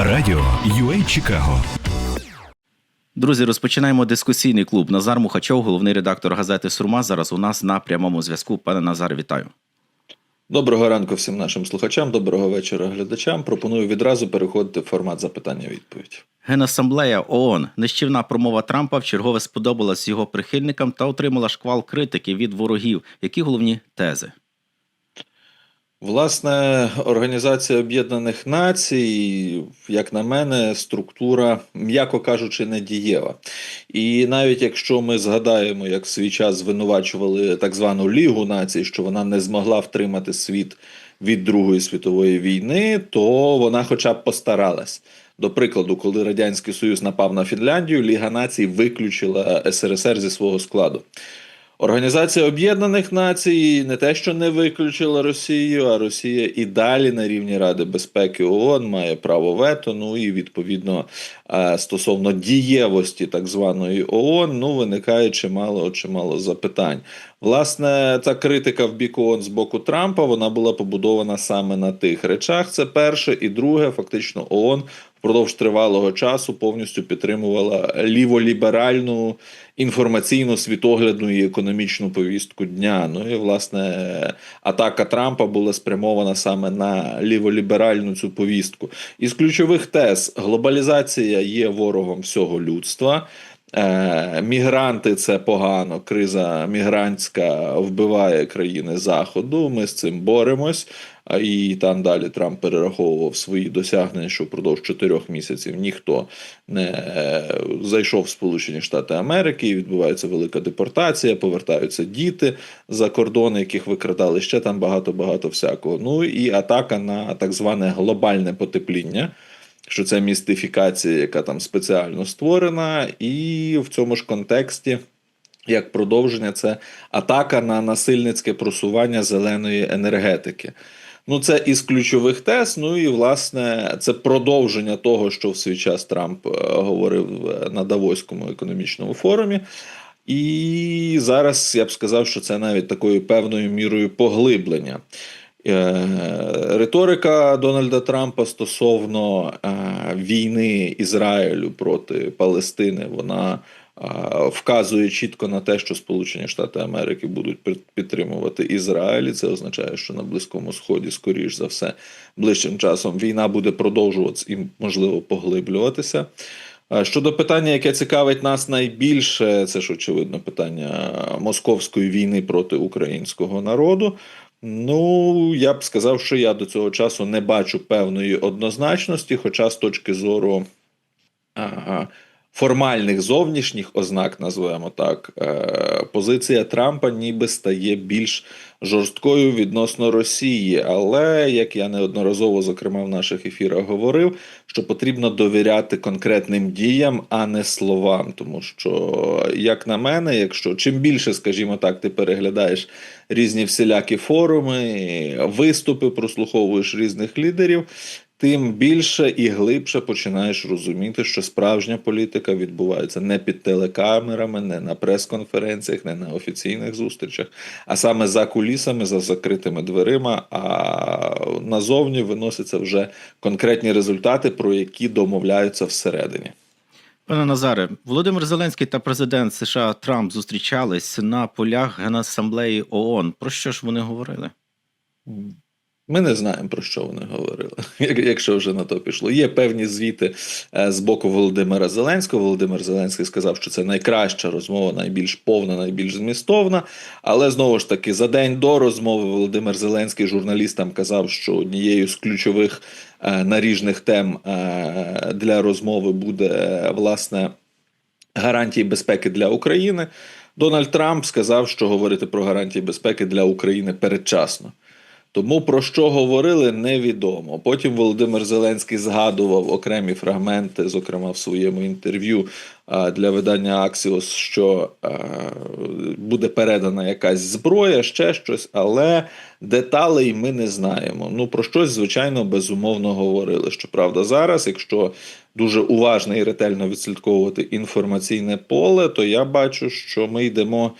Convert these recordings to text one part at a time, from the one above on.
Радіо UA Чикаго. Друзі, розпочинаємо дискусійний клуб. Назар Мухачов, головний редактор газети Сурма. Зараз у нас на прямому зв'язку. Пане Назар, вітаю. Доброго ранку всім нашим слухачам, доброго вечора глядачам. Пропоную відразу переходити в формат запитання-відповідь. Генасамблея ООН. Нищівна промова Трампа вчергове сподобалась його прихильникам та отримала шквал критики від ворогів. Які головні тези? Власне, Організація Об'єднаних Націй, як на мене, структура, м'яко кажучи, не дієва. І навіть якщо ми згадаємо, як в свій час звинувачували так звану Лігу націй, що вона не змогла втримати світ від Другої світової війни, то вона хоча б постаралась. До прикладу, коли Радянський Союз напав на Фінляндію, Ліга націй виключила СРСР зі свого складу. Організація Об'єднаних Націй не те, що не виключила Росію, а Росія і далі на рівні Ради безпеки ООН має право вето. Ну і відповідно стосовно дієвості так званої ООН, ну виникає чимало чимало запитань. Власне, ця критика в бік ООН з боку Трампа вона була побудована саме на тих речах. Це перше, і друге, фактично, ООН впродовж тривалого часу повністю підтримувала ліволіберальну інформаційну світоглядну і економічну повістку дня. Ну і власне атака Трампа була спрямована саме на ліволіберальну цю повістку. Із ключових тез глобалізація є ворогом всього людства. Е, Мігранти це погано, криза мігрантська вбиває країни Заходу. Ми з цим боремось. І там далі Трамп перераховував свої досягнення, що впродовж чотирьох місяців ніхто не е, зайшов в Сполучені Штати Америки. і Відбувається велика депортація, повертаються діти за кордони, яких викрадали ще там багато багато всякого. Ну і атака на так зване глобальне потепління що це містифікація, яка там спеціально створена, і в цьому ж контексті. Як продовження, це атака на насильницьке просування зеленої енергетики. Ну, це із ключових тез. Ну і власне це продовження того, що в свій час Трамп е, говорив на Давоському економічному форумі. І зараз я б сказав, що це навіть такою певною мірою поглиблення. Е, риторика Дональда Трампа стосовно е, війни Ізраїлю проти Палестини, вона е, вказує чітко на те, що Сполучені Штати Америки будуть підтримувати Ізраїль. Це означає, що на Близькому Сході, скоріш за все, ближчим часом війна буде продовжуватися і можливо поглиблюватися. Щодо питання, яке цікавить нас найбільше, це ж очевидно питання московської війни проти українського народу. Ну, я б сказав, що я до цього часу не бачу певної однозначності, хоча з точки зору ага, формальних зовнішніх ознак, називаємо так, е, позиція Трампа ніби стає більш жорсткою відносно Росії. Але як я неодноразово, зокрема в наших ефірах, говорив, що потрібно довіряти конкретним діям, а не словам. Тому що, як на мене, якщо чим більше, скажімо так, ти переглядаєш різні всілякі форуми, виступи, прослуховуєш різних лідерів тим більше і глибше починаєш розуміти, що справжня політика відбувається не під телекамерами, не на прес-конференціях, не на офіційних зустрічах, а саме за кулісами, за закритими дверима. А назовні виносяться вже конкретні результати, про які домовляються всередині. Пане Назаре, Володимир Зеленський та президент США Трамп зустрічались на полях Генасамблеї ООН. Про що ж вони говорили? Ми не знаємо про що вони говорили, якщо вже на то пішло. Є певні звіти е, з боку Володимира Зеленського. Володимир Зеленський сказав, що це найкраща розмова, найбільш повна, найбільш змістовна. Але знову ж таки, за день до розмови Володимир Зеленський журналістам казав, що однією з ключових е, наріжних тем е, для розмови буде власне гарантії безпеки для України. Дональд Трамп сказав, що говорити про гарантії безпеки для України передчасно. Тому про що говорили, невідомо. Потім Володимир Зеленський згадував окремі фрагменти, зокрема в своєму інтерв'ю для видання Аксіос, що буде передана якась зброя, ще щось, але деталей ми не знаємо. Ну про щось, звичайно, безумовно говорили. Щоправда, зараз, якщо дуже уважно і ретельно відслідковувати інформаційне поле, то я бачу, що ми йдемо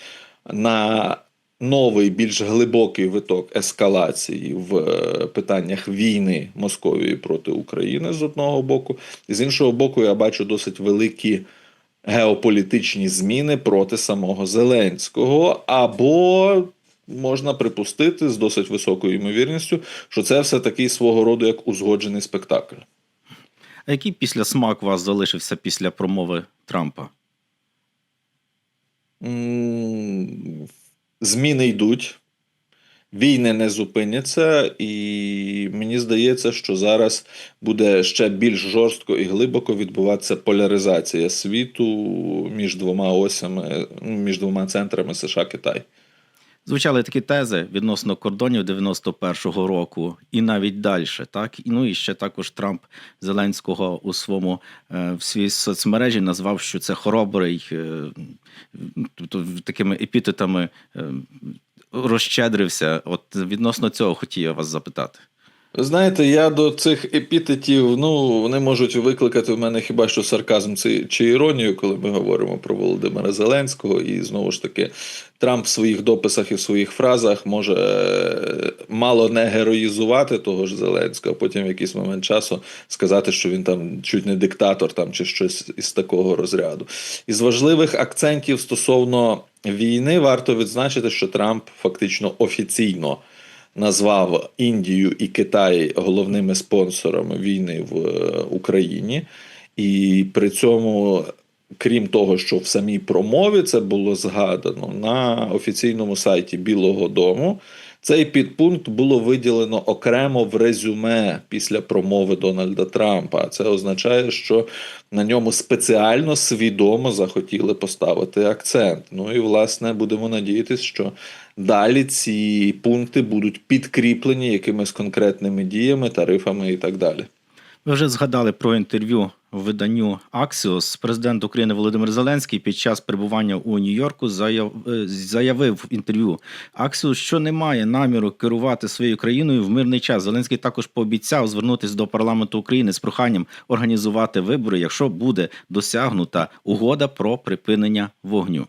на новий, більш глибокий виток ескалації в е, питаннях війни Московії проти України з одного боку, і з іншого боку, я бачу досить великі геополітичні зміни проти самого Зеленського, або можна припустити з досить високою ймовірністю, що це все такий свого роду як узгоджений спектакль. А який після смак вас залишився після промови Трампа? Зміни йдуть, війни не зупиняться, і мені здається, що зараз буде ще більш жорстко і глибоко відбуватися поляризація світу між двома осями, ну, між двома центрами США Китай. Звучали такі тези відносно кордонів 91-го року і навіть далі. Так? І, Ну і ще також Трамп Зеленського у своєму е, в своїй соцмережі назвав, що це хоробрий, е, тобто такими епітетами е, розщедрився. От відносно цього хотів я вас запитати. Знаєте, я до цих епітетів, ну, вони можуть викликати в мене хіба що сарказм чи, чи іронію, коли ми говоримо про Володимира Зеленського. І знову ж таки, Трамп в своїх дописах і в своїх фразах може е, мало не героїзувати того ж Зеленського, а потім в якийсь момент часу сказати, що він там чуть не диктатор там, чи щось із такого розряду. Із важливих акцентів стосовно війни варто відзначити, що Трамп фактично офіційно назвав Індію і Китай головними спонсорами війни в е, Україні, і при цьому, крім того, що в самій промові це було згадано на офіційному сайті Білого Дому. Цей підпункт було виділено окремо в резюме після промови Дональда Трампа. Це означає, що на ньому спеціально свідомо захотіли поставити акцент. Ну і власне будемо надіятися, що далі ці пункти будуть підкріплені якимись конкретними діями, тарифами і так далі. Ви вже згадали про інтерв'ю виданню Axios. Президент України Володимир Зеленський під час перебування у Нью-Йорку е, заявив в інтерв'ю Axios, що не має наміру керувати своєю країною в мирний час. Зеленський також пообіцяв звернутися до парламенту України з проханням організувати вибори, якщо буде досягнута угода про припинення вогню.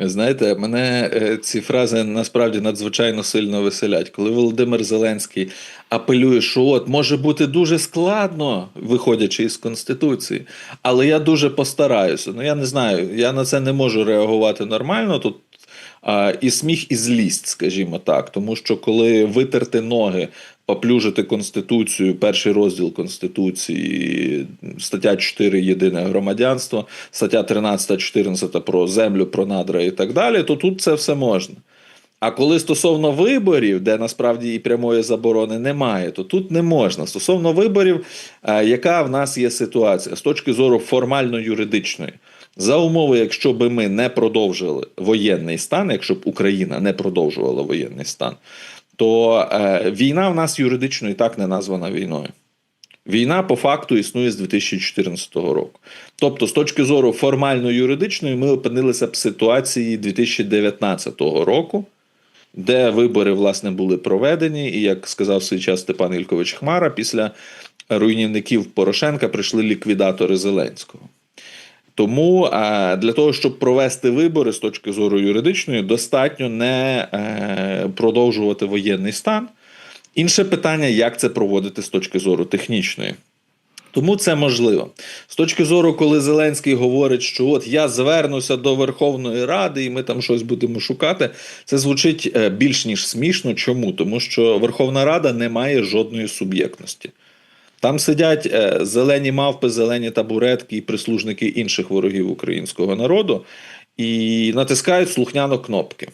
Знаєте, мене е, ці фрази насправді надзвичайно сильно веселять. Коли Володимир Зеленський апелює, що от може бути дуже складно, виходячи із Конституції, але я дуже постараюся. Ну я не знаю, я на це не можу реагувати нормально. Тут і сміх, і злість, скажімо так. Тому що коли витерти ноги, поплюжити Конституцію, перший розділ Конституції, стаття 4 єдине громадянство, стаття 13, 14 про землю, про надра і так далі, то тут це все можна. А коли стосовно виборів, де насправді і прямої заборони немає, то тут не можна. Стосовно виборів, е, яка в нас є ситуація з точки зору формально-юридичної, за умови, якщо би ми не продовжили воєнний стан, якщо б Україна не продовжувала воєнний стан, то е, війна в нас юридично і так не названа війною. Війна по факту існує з 2014 року. Тобто, з точки зору формально-юридичної, ми опинилися б в ситуації 2019 року, де вибори власне були проведені, і як сказав свій час Степан Ількович Хмара, після руйнівників Порошенка прийшли ліквідатори Зеленського. Тому е, для того, щоб провести вибори з точки зору юридичної, достатньо не е, продовжувати воєнний стан. Інше питання, як це проводити з точки зору технічної. Тому це можливо. З точки зору, коли Зеленський говорить, що от я звернуся до Верховної Ради і ми там щось будемо шукати, це звучить е, більш ніж смішно. Чому? Тому що Верховна Рада не має жодної суб'єктності. Там сидять е, зелені мавпи, зелені табуретки і прислужники інших ворогів українського народу і натискають слухняно кнопки.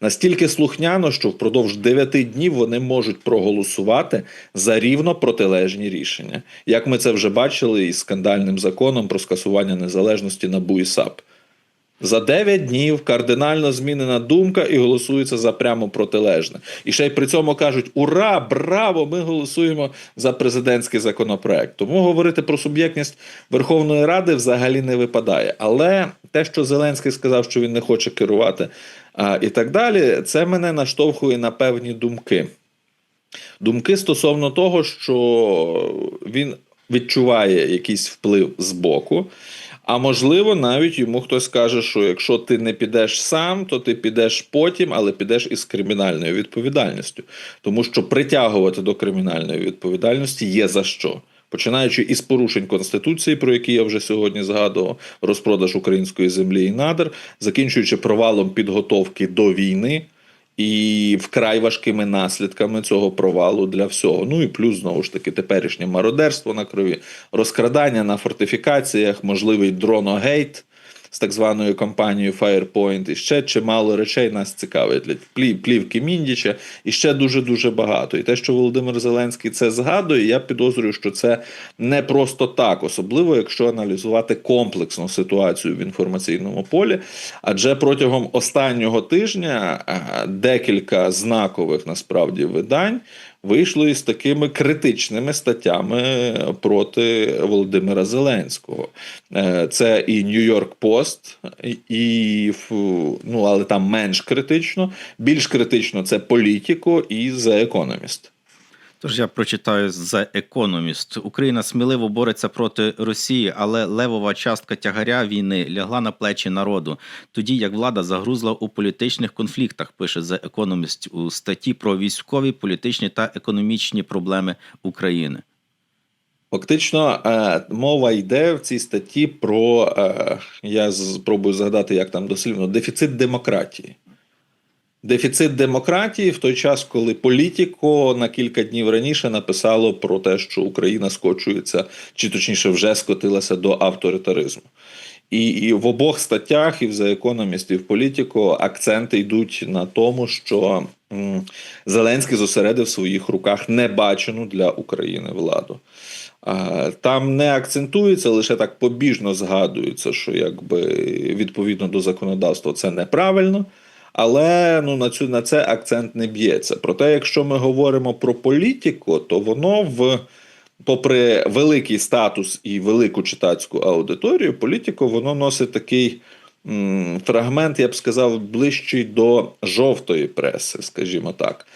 Настільки слухняно, що впродовж 9 днів вони можуть проголосувати за рівно протилежні рішення, як ми це вже бачили із скандальним законом про скасування незалежності НАБУ і САП. За 9 днів кардинально змінена думка і голосується за прямо протилежне. І ще й при цьому кажуть: Ура, браво! Ми голосуємо за президентський законопроект. Тому говорити про суб'єктність Верховної Ради взагалі не випадає. Але те, що Зеленський сказав, що він не хоче керувати а, і так далі, це мене наштовхує на певні думки. Думки стосовно того, що він відчуває якийсь вплив з боку. А можливо, навіть йому хтось каже, що якщо ти не підеш сам, то ти підеш потім, але підеш із кримінальною відповідальністю. Тому що притягувати до кримінальної відповідальності є за що. Починаючи із порушень конституції, про які я вже сьогодні згадував, розпродаж української землі і надр, закінчуючи провалом підготовки до війни і вкрай важкими наслідками цього провалу для всього. Ну і плюс знову ж таки теперішнє мародерство на крові, розкрадання на фортифікаціях, можливий дроногейт з так званою компанією Firepoint, і ще чимало речей нас цікавить. Плі- Плівки Міндіча, і ще дуже дуже багато. І те, що Володимир Зеленський це згадує, я підозрюю, що це не просто так, особливо якщо аналізувати комплексно ситуацію в інформаційному полі. Адже протягом останнього тижня декілька знакових насправді видань. Вийшло із такими критичними статтями проти Володимира Зеленського. Е, Це і Нью-Йорк Пост, і ну але там менш критично. Більш критично це політико і The Economist. Тож я прочитаю за економіст. Україна сміливо бореться проти Росії, але левова частка тягаря війни лягла на плечі народу, тоді як влада загрузла у політичних конфліктах. Пише за економіст у статті про військові, політичні та економічні проблеми України. Фактично, е, мова йде в цій статті про е, я спробую згадати, як там дослівно дефіцит демократії. Дефіцит демократії в той час, коли політико на кілька днів раніше написало про те, що Україна скочується, чи точніше вже скотилася до авторитаризму. І, і в обох статтях, і в The Economist, і в Політіко, акценти йдуть на тому, що м, Зеленський зосередив в своїх руках небачену для України владу. Там не акцентується, лише так побіжно згадується, що якби відповідно до законодавства це неправильно. Але ну на цю на це акцент не б'ється. Проте, якщо ми говоримо про політику, то воно в попри великий статус і велику читацьку аудиторію, політико воно носить такий м, фрагмент, я б сказав, ближчий до жовтої преси, скажімо так.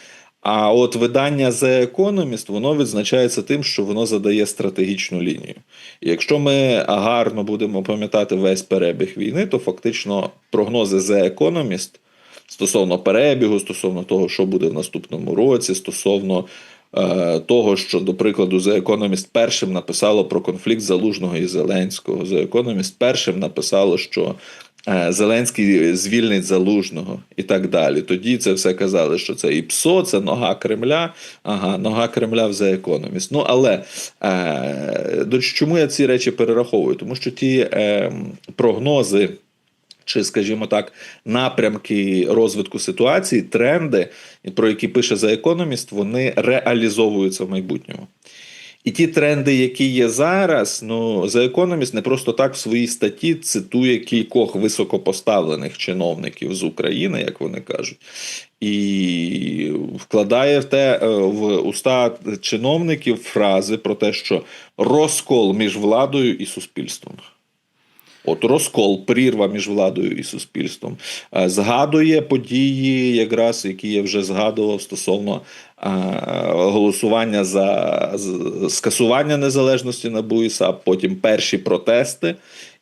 А от видання The Economist, воно відзначається тим, що воно задає стратегічну лінію. І якщо ми гарно будемо пам'ятати весь перебіг війни, то фактично прогнози The Economist стосовно перебігу, стосовно того, що буде в наступному році, стосовно е, того, що, до прикладу, The Economist першим написало про конфлікт Залужного і Зеленського. The Economist першим написало, що е, Зеленський звільнить Залужного і так далі. Тоді це все казали, що це і ПСО, це нога Кремля. Ага, нога Кремля в The Economist. Ну але е, до чому я ці речі перераховую? Тому що ті е, прогнози чи, скажімо так, напрямки розвитку ситуації, тренди, про які пише The Economist, вони реалізовуються в майбутньому. І ті тренди, які є зараз, ну The Economist не просто так в своїй статті цитує кількох високопоставлених чиновників з України, як вони кажуть, і вкладає в те е, в уста чиновників фрази про те, що розкол між владою і суспільством. От розкол, прірва між владою і суспільством. Е, згадує події, якраз які я вже згадував стосовно е, голосування за скасування незалежності НАБУ і САП, потім перші протести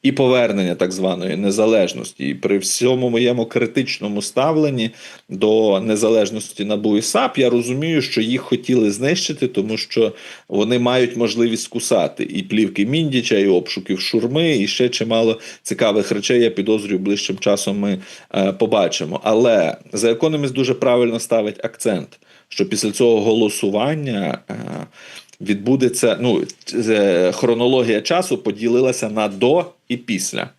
і повернення так званої незалежності. І при всьому моєму критичному ставленні до незалежності НАБУ і САП я розумію, що їх хотіли знищити, тому що вони мають можливість кусати і плівки Міндіча, і обшуків шурми, і ще чимало цікавих речей. Я підозрюю, ближчим часом ми е, побачимо. Але The Economist дуже правильно ставить акцент, що після цього голосування. Е, Відбудеться ну е, хронологія часу поділилася на до і після.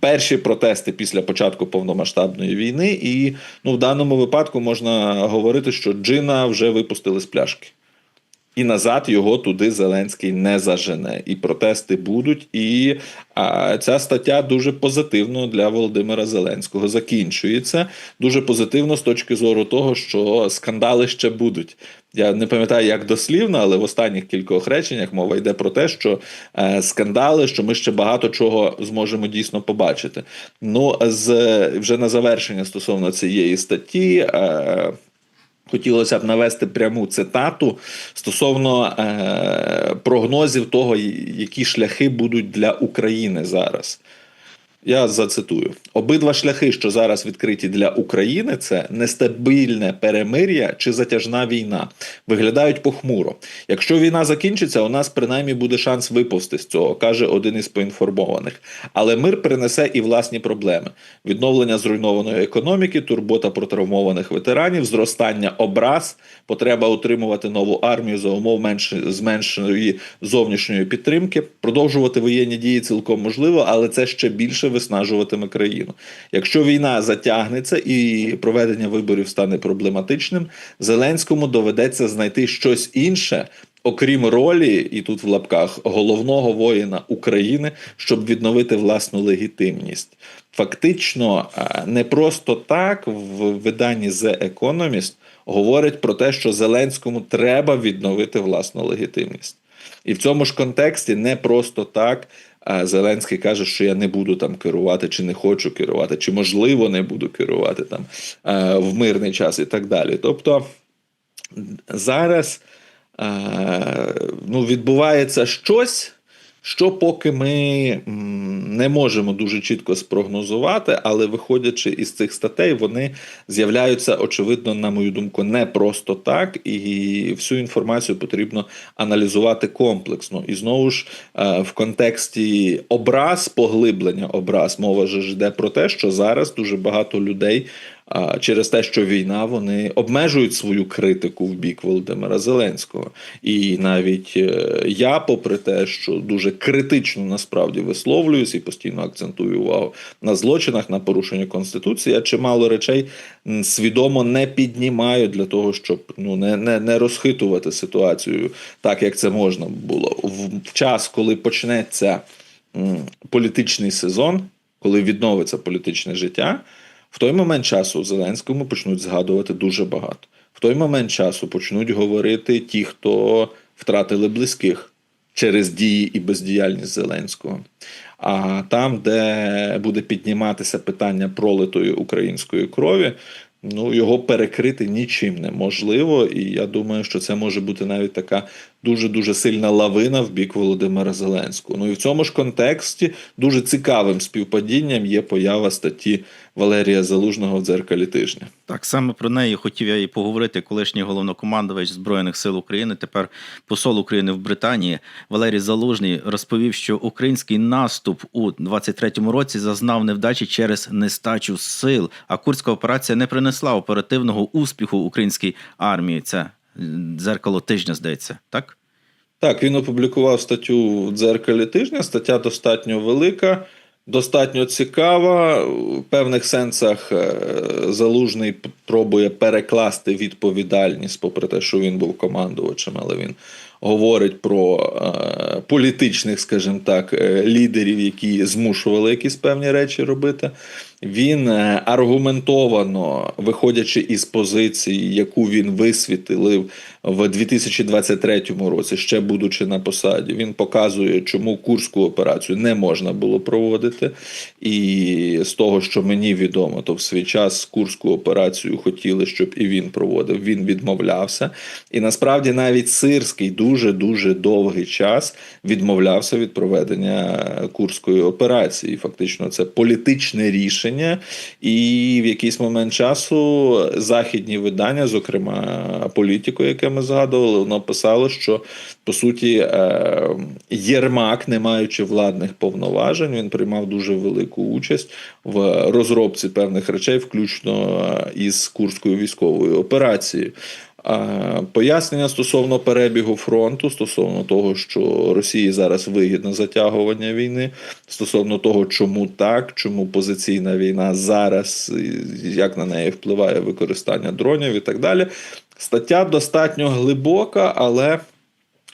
Перші протести після початку повномасштабної війни, і ну, в даному випадку можна говорити, що Джина вже випустили з пляшки. І назад його туди Зеленський не зажене. І протести будуть. І а, ця стаття дуже позитивно для Володимира Зеленського закінчується. Дуже позитивно з точки зору того, що скандали ще будуть. Я не пам'ятаю, як дослівно, але в останніх кількох реченнях мова йде про те, що е, скандали, що ми ще багато чого зможемо дійсно побачити. Ну, з вже на завершення стосовно цієї статті. Хотілося б навести пряму цитату стосовно е, прогнозів того, які шляхи будуть для України зараз. Я зацитую: обидва шляхи, що зараз відкриті для України, це нестабільне перемир'я чи затяжна війна. Виглядають похмуро. Якщо війна закінчиться, у нас принаймні буде шанс виповзти з цього, каже один із поінформованих. Але мир принесе і власні проблеми: відновлення зруйнованої економіки, турбота про травмованих ветеранів, зростання образ, потреба утримувати нову армію за умов менш зменшеної зовнішньої підтримки, продовжувати воєнні дії цілком можливо, але це ще більше виснажуватиме країну. Якщо війна затягнеться і проведення виборів стане проблематичним, Зеленському доведеться знайти щось інше. Окрім ролі, і тут в лапках головного воїна України, щоб відновити власну легітимність. Фактично, е, не просто так в виданні The Economist говорять про те, що Зеленському треба відновити власну легітимність. І в цьому ж контексті не просто так Зеленський каже, що я не буду там керувати, чи не хочу керувати, чи можливо не буду керувати там е, в мирний час і так далі. Тобто зараз е, ну, відбувається щось. Що поки ми не можемо дуже чітко спрогнозувати, але виходячи із цих статей, вони з'являються очевидно, на мою думку, не просто так, і всю інформацію потрібно аналізувати комплексно. І знову ж е, в контексті образ, поглиблення образ, мова ж йде про те, що зараз дуже багато людей через те, що війна вони обмежують свою критику в бік Володимира Зеленського. І навіть е, я, попри те, що дуже критично насправді висловлююсь і постійно акцентую увагу на злочинах, на порушенні конституції, я чимало речей свідомо не піднімаю для того, щоб ну не, не, не розхитувати ситуацію так, як це можна було в час, коли почнеться політичний сезон, коли відновиться політичне життя. В той момент часу Зеленському почнуть згадувати дуже багато. В той момент часу почнуть говорити ті, хто втратили близьких через дії і бездіяльність Зеленського. А там, де буде підніматися питання пролитої української крові, ну його перекрити нічим неможливо. І я думаю, що це може бути навіть така дуже дуже сильна лавина в бік Володимира Зеленського. Ну і в цьому ж контексті дуже цікавим співпадінням є поява статті Валерія Залужного в дзеркалі тижня. Так саме про неї хотів я і поговорити. Колишній головнокомандувач збройних сил України, тепер посол України в Британії Валерій Залужний розповів, що український наступ у 23-му році зазнав невдачі через нестачу сил. А курська операція не принесла оперативного успіху українській армії. Це дзеркало тижня, здається, так? Так, він опублікував статтю в дзеркалі тижня. Стаття достатньо велика, достатньо цікава. В певних сенсах е, залужний пробує перекласти відповідальність, попри те, що він був командувачем, але він говорить про е, політичних, скажімо так, е, лідерів, які змушували якісь певні речі робити. Він е, аргументовано, виходячи із позиції, яку він висвітлив в 2023 році, ще будучи на посаді, він показує, чому курську операцію не можна було проводити. І з того, що мені відомо, то в свій час курську операцію хотіли, щоб і він проводив. Він відмовлявся. І насправді навіть Сирський дуже дуже довгий час відмовлявся від проведення курської операції. Фактично, це політичне рішення і в якийсь момент часу західні видання, зокрема політику, яке ми згадували, воно писало, що по суті е, Єрмак, не маючи владних повноважень, він приймав дуже велику участь в розробці певних речей, включно е, із Курською військовою операцією. Пояснення стосовно перебігу фронту, стосовно того, що Росії зараз вигідне затягування війни, стосовно того, чому так, чому позиційна війна зараз, як на неї впливає використання дронів і так далі. Стаття достатньо глибока, але.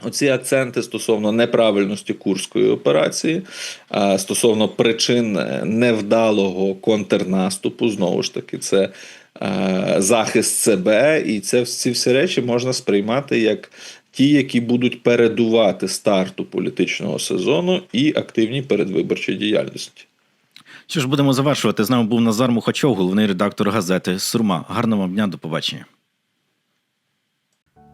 Оці акценти стосовно неправильності курської операції, стосовно причин невдалого контрнаступу, знову ж таки, це захист себе, і це ці всі речі можна сприймати як ті, які будуть передувати старту політичного сезону і активній передвиборчій діяльності. Що ж будемо завершувати? З нами був Назар Мухачов, головний редактор газети Сурма. Гарного вам дня, до побачення.